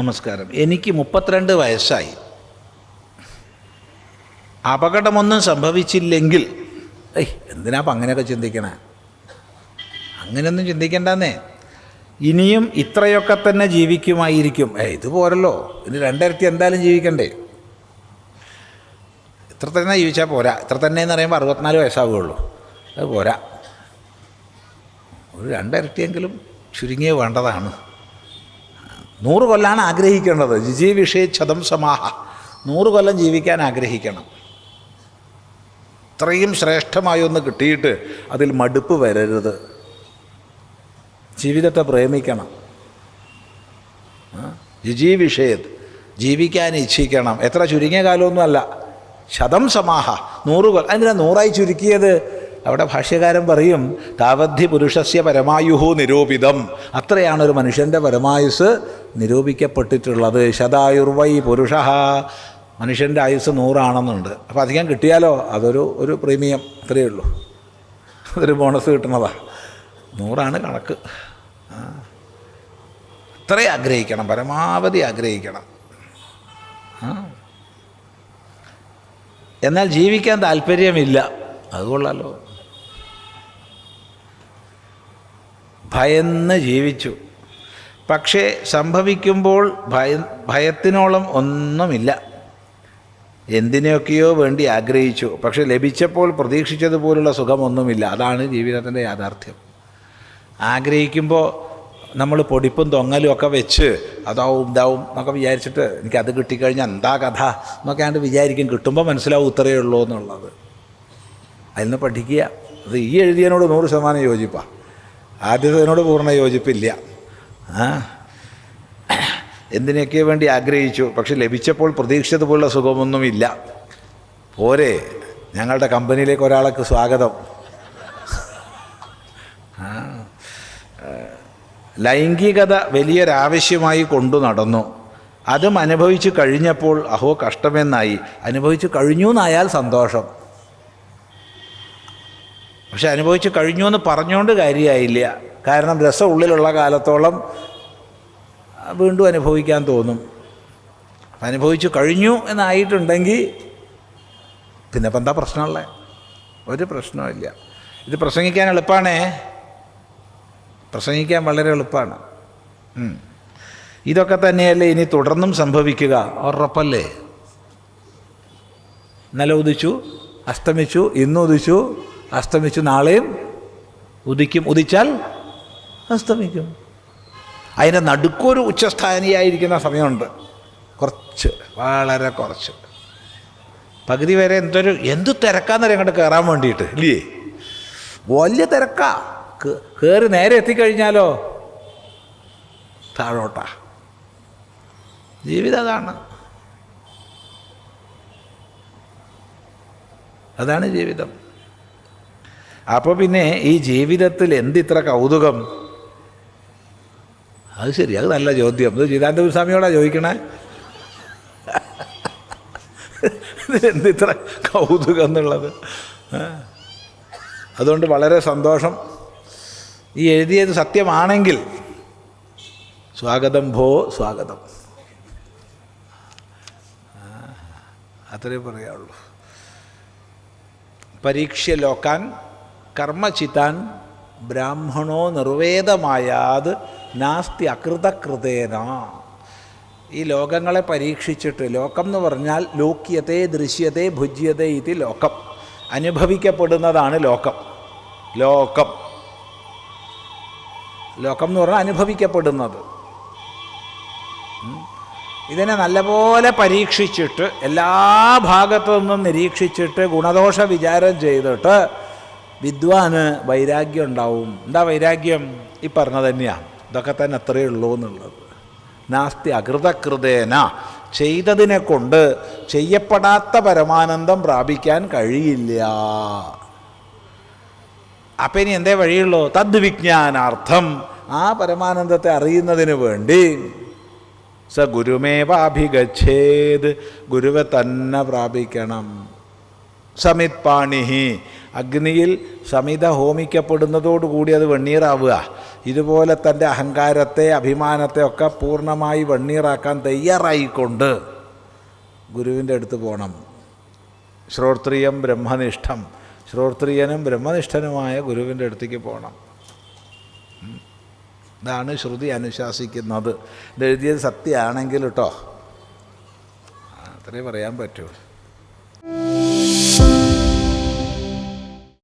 നമസ്കാരം. എനിക്ക് മുപ്പത്തിരണ്ട് വയസ്സായി. അപകടമൊന്നും സംഭവിച്ചില്ലെങ്കിൽ ഏയ് എന്തിനാ അപ്പം അങ്ങനെയൊക്കെ ചിന്തിക്കണേ? അങ്ങനെയൊന്നും ചിന്തിക്കണ്ടെന്നേ. ഇനിയും ഇത്രയൊക്കെ തന്നെ ജീവിക്കുമായിരിക്കും. ഏ ഇത് പോരല്ലോ. ഇനി രണ്ടിരട്ടി എന്തായാലും ജീവിക്കണ്ടേ? ഇത്ര തന്നെ ജീവിച്ചാൽ പോരാ. ഇത്ര തന്നെ എന്ന് പറയുമ്പോൾ അറുപത്തിനാല് വയസ്സാവുകയുള്ളൂ. അത് പോരാ. ഒരു രണ്ടിരട്ടിയെങ്കിലും ചുരുങ്ങിയ വേണ്ടതാണ്. നൂറ് കൊല്ലാണ് ആഗ്രഹിക്കേണ്ടത്. ജിജി ഛതം സമാഹ. നൂറ് കൊല്ലം ജീവിക്കാൻ ആഗ്രഹിക്കണം. ഇത്രയും ശ്രേഷ്ഠമായി ഒന്ന് കിട്ടിയിട്ട് അതിൽ മടുപ്പ് വരരുത്. ജീവിതത്തെ പ്രേമിക്കണം. ആ? ജിജി വിഷയത് ജീവിക്കാൻ ഇച്ഛിക്കണം. എത്ര ചുരുങ്ങിയ കാലമൊന്നുമല്ല. ശതം സമാഹ. നൂറ് കൊല്ലം അതിനാ നൂറായി ചുരുക്കിയത്? അവിടെ ഭാഷ്യകാരൻ പറയും താവദ്ധി പുരുഷസ്യ പരമായുഹു നിരൂപിതം. അത്രയാണ് ഒരു മനുഷ്യന്റെ പരമായുസ് നിരൂപിക്കപ്പെട്ടിട്ടുള്ളത്. ശതായുർവൈ പുരുഷ. മനുഷ്യന്റെ ആയുസ് നൂറാണെന്നുണ്ട്. അപ്പോൾ അധികം കിട്ടിയാലോ? അതൊരു ഒരു പ്രീമിയം. അത്രയേ ഉള്ളൂ. അതൊരു ബോണസ് കിട്ടുന്നതാണ് നൂറാണ് കണക്ക്. അത്രേ ആഗ്രഹിക്കണം. പരമാവധി ആഗ്രഹിക്കണം. എന്നാൽ ജീവിക്കാൻ താല്പര്യമില്ല. അത് കൊള്ളാലോ. ഭയന്ന് ജീവിച്ചു. പക്ഷേ സംഭവിക്കുമ്പോൾ ഭയ ഭയത്തിനോളം ഒന്നുമില്ല. എന്തിനെയൊക്കെയോ വേണ്ടി ആഗ്രഹിച്ചു. പക്ഷെ ലഭിച്ചപ്പോൾ പ്രതീക്ഷിച്ചതുപോലുള്ള സുഖമൊന്നുമില്ല. അതാണ് ജീവിതത്തിന്റെ യാഥാർത്ഥ്യം. ആഗ്രഹിക്കുമ്പോൾ നമ്മൾ പൊടിപ്പും തൊങ്ങലും ഒക്കെ വെച്ച് അതാവും ഇതാവും എന്നൊക്കെ വിചാരിച്ചിട്ട് എനിക്കത് കിട്ടിക്കഴിഞ്ഞാൽ എന്താ കഥ എന്നൊക്കെ ആണ്ട് വിചാരിക്കും. കിട്ടുമ്പോൾ മനസ്സിലാവും ഇത്രയേ ഉള്ളൂ എന്നുള്ളത്. അതിൽ നിന്ന് പഠിക്കുക. അത് ഈ എഴുതിയതിനോട് നൂറ് ശതമാനം യോജിപ്പാണ് ആദ്യത്തിനോട് പൂർണ യോജിപ്പില്ല. എന്തിനൊക്കെ വേണ്ടി ആഗ്രഹിച്ചു പക്ഷെ ലഭിച്ചപ്പോൾ പ്രതീക്ഷിച്ചതുപോലുള്ള സുഖമൊന്നുമില്ല. പോരെ ഞങ്ങളുടെ കമ്പനിയിലേക്ക് ഒരാൾക്ക് സ്വാഗതം. ലൈംഗികത വലിയൊരാവശ്യമായി കൊണ്ടു നടന്നു. അതും അനുഭവിച്ചു കഴിഞ്ഞപ്പോൾ അഹോ കഷ്ടമെന്നായി. അനുഭവിച്ചു കഴിഞ്ഞു എന്നായാൽ സന്തോഷം. പക്ഷെ അനുഭവിച്ച് കഴിഞ്ഞു എന്ന് പറഞ്ഞുകൊണ്ട് കാര്യമായില്ല കാരണം രസം ഉള്ളിലുള്ള കാലത്തോളം വീണ്ടും അനുഭവിക്കാൻ തോന്നും. അനുഭവിച്ചു കഴിഞ്ഞു എന്നായിട്ടുണ്ടെങ്കിൽ പിന്നെ ഇപ്പം എന്താ പ്രശ്നമുള്ളത് ഒരു പ്രശ്നമില്ല ഇത് പ്രസംഗിക്കാൻ എളുപ്പമാണേ പ്രസംഗിക്കാൻ വളരെ എളുപ്പമാണ്. ഇതൊക്കെ തന്നെയല്ലേ ഇനി തുടർന്നും സംഭവിക്കുക? ഉറപ്പല്ലേ? നില ഉദിച്ചു അസ്തമിച്ചു ഇന്ന് ഉദിച്ചു അസ്തമിച്ചു നാളെയും ഉദിക്കും. ഉദിച്ചാൽ അസ്തമിക്കും. അതിന്റെ നടുക്കൊരു ഉച്ചസ്ഥാനിയായിരിക്കുന്ന സമയമുണ്ട്. കുറച്ച് വളരെ കുറച്ച്. പകുതി വരെ എന്തൊരു എന്ത് തിരക്കാന്നറിയാം അങ്ങോട്ട് കയറാൻ വേണ്ടിയിട്ട് ഇല്ലേ? വലിയ തിരക്കാ. കയറി നേരെ എത്തിക്കഴിഞ്ഞാലോ? താഴോട്ടാ. ജീവിതം അതാണ്. അതാണ് ജീവിതം. അപ്പോൾ പിന്നെ ഈ ജീവിതത്തിൽ എന്തിത്ര കൗതുകം? അത് ശരി അത് നല്ല ചോദ്യം. ഇത് ചിദാനന്ദ സ്വാമിയോടാ ചോദിക്കണേ. എന്തിത്ര കൗതുകം എന്നുള്ളത്? അതുകൊണ്ട് വളരെ സന്തോഷം. ഈ എഴുതിയത് സത്യമാണെങ്കിൽ സ്വാഗതം ഭോ സ്വാഗതം. അത്രേ പറയാവുള്ളൂ പരീക്ഷ ലോക്കാൻ കർമ്മചിതാൻ ബ്രാഹ്മണോ നിർവേദമായാത് നാസ്തി അകൃതകൃതേന. ഈ ലോകങ്ങളെ പരീക്ഷിച്ചിട്ട് ലോകം എന്ന് പറഞ്ഞാൽ ലോക്യത്തെ ദൃശ്യത്തെ ഭുജ്യത്തെ ഇത് ലോകം. അനുഭവിക്കപ്പെടുന്നതാണ് ലോകം. ലോകം. ലോകം എന്ന് പറഞ്ഞാൽ അനുഭവിക്കപ്പെടുന്നത്. ഇതിനെ നല്ലപോലെ പരീക്ഷിച്ചിട്ട് എല്ലാ ഭാഗത്തു നിന്നും നിരീക്ഷിച്ചിട്ട് ഗുണദോഷ വിചാരം ചെയ്തിട്ട് വിദ്വാന് വൈരാഗ്യം ഉണ്ടാവും. എന്താ വൈരാഗ്യം? ഈ പറഞ്ഞത് തന്നെയാണ് ഇതൊക്കെ തന്നെ അത്രയേ ഉള്ളൂ എന്നുള്ളത്. നാസ്തി അകൃതകൃതേന. ചെയ്തതിനെ കൊണ്ട് ചെയ്യപ്പെടാത്ത പരമാനന്ദം പ്രാപിക്കാൻ കഴിയില്ല. അപ്പം ഇനി എന്തേ വഴിയുള്ളൂ? തദ്വിജ്ഞാനാർത്ഥം. ആ പരമാനന്ദത്തെ അറിയുന്നതിന് വേണ്ടി സ ഗുരുമേവാഭിഗച്ഛേത് ഗുരുവെ തന്നെ പ്രാപിക്കണം. സമിത് പാണിഹി അഗ്നിയിൽ സമിത ഹോമിക്കപ്പെടുന്നതോടുകൂടി അത് വെണ്ണീറാവുക. ഇതുപോലെ തന്റെ അഹങ്കാരത്തെ അഭിമാനത്തെ ഒക്കെ പൂർണമായി വെണ്ണീറാക്കാൻ തയ്യാറായിക്കൊണ്ട് ഗുരുവിന്റെ അടുത്ത് പോകണം ശ്രോത്രിയം ബ്രഹ്മനിഷ്ഠം. ശ്രോത്രിയനും ബ്രഹ്മനിഷ്ഠനുമായ ഗുരുവിന്റെ അടുത്തേക്ക് പോകണം ഇതാണ് ശ്രുതി അനുശാസിക്കുന്നത്. എഴുതിയത് സത്യമാണെങ്കിൽ കേട്ടോ. അത്രേ പറയാൻ പറ്റൂ.